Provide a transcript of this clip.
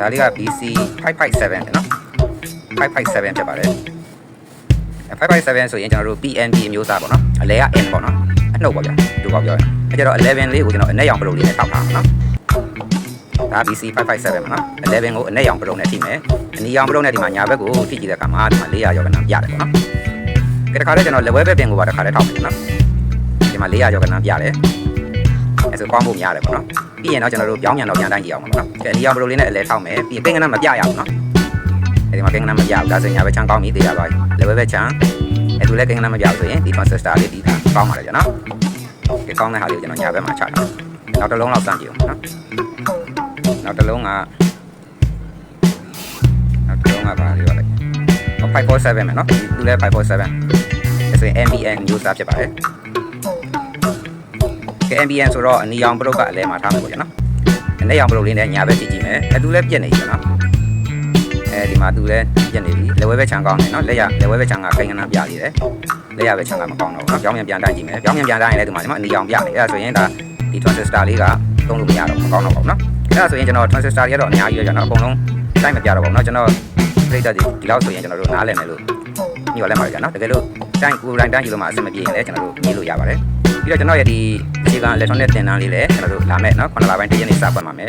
ဒါလေးက BC 557တဲ့နော်557ဖြစ်ပါတယ်အဲ557ဆိုရင်ကျွန်တော်တို့ PNB အမျိုးအစားပေါ့နော်အလဲက N ပေါ့နော်အနှုတ်ပေါ့ဗျာဒီပေါ့ပြောရင်အဲကျတော့11လေးကိုကျွန်တော်အနက်ရောင်ပလုတ်လေးနဲ့ထောက်ထားမှာနော်ဒါ BC 557ပါနော်11ကိုအနက်ရောင်ပလုတ်နဲ့ထိမယ်အနီရောင်ပလုတ်နဲ့ဒီမှာညာဘက်ကိုထိကြည့်တဲ့အခါမှာဒီမှာ400ရောက်ကနန်းပြတယ်ပေါ့နော်ကဲတခါလေးကျွန်တော်လက်ဝဲဘက်ပင်ကိုပါတခါလေးထောက်မယ်နော်ဒီမှာ400ရောက်ကနန်းပြတယ် အဲဆိုကောင်းဖို့များတယ်ပေါ့နော်ပြီးရင်တော့ကျွန်တော်တို့ပြောင်းပြန်တော့ပြန်တိုင်းကြည့်အောင်ပါနော်ကဲအနီရောင်ပလုတ်လေးနဲ့အလဲထောက်မယ်ပြီးရင်ကိန်းကနန်းမပြရဘူးနော်အဲဒီမှာကိန်းကနန်းမပြဘူးဒါဆိုရင်ညာဘက်ချမ်းကောင်းပြီသိရသွားပြီလက်ဝဲဘက်ချမ်းအဲသူလည်းကိန်းကနန်းမပြဘူးဆိုရင်ဒီ transistor လေးဒီကောင်းပါလေကျွန်တော်ဒီကောင်းတဲ့ဟာလေးကိုကျွန်တော်ညာဘက်မှာချထားနောက်တစ်လုံးလောက်စမ်းကြည့်အောင်နော်နောက်တစ်လုံးကနောက်တစ်လုံးကပါလေးပါလိုက်547မယ်နော်သူလည်း547ဒါဆိုရင် MBN user ဖြစ်ပါတယ် ကဲ MBN ဆိုတော့အနီရောင်ဘလုတ်ကအလဲမှာထားမှာပေါ့ဗျာနော်အနဲ့ရောင်ဘလုတ်လေးနဲ့ညာဘက်ကြည့်ကြည့်မယ်အဲသူလည်းပြက်နေပြီနော်အဲဒီမှာသူလည်းပြက်နေပြီလက်ဝဲဘက်ခြံကောင်းတယ်နော်လက်ရလက်ဝဲဘက်ခြံကခိုင်ခဏပြနေတယ်လက်ရဘက်ခြံကမကောင်းတော့ဘူးနော်ပြောင်းပြန်ပြန်တိုင်းကြည့်မယ်ပြောင်းပြန်ပြန်တိုင်းလည်းဒီမှာဒီမှာအနီရောင်ပြနေအဲဒါဆိုရင်ဒါဒီ transistor လေးကသုံးလို့မရတော့မကောင်းတော့ပါဘူးနော်အဲဒါဆိုရင်ကျွန်တော် transistor တွေကတော့အများကြီးပဲကျွန်တော်အကုန်လုံးတိုင်းမပြတော့ပါဘူးနော်ကျွန်တော်ပြိတ္တဒီဒီလောက်ဆိုရင်ကျွန်တော်တို့နားလည်မယ်လို့ညှို့လဲမှာကြာနော်တကယ်လို့တိုင်းကိုယ်တိုင်းတိုင်းယူလို့မှအဆင်မပြေရင်လည်းကျွန်တော်တို့ညှိလို့ရပါတယ် ပြီးတော့ကျွန်တော်ရဲ့ဒီအခြေခံ electronic သင်တန်းလေးလည်းကျွန်တော်တို့လာမယ်နော်9လပိုင်းတည့်ရက်နေ့စပွင့်ပါမယ်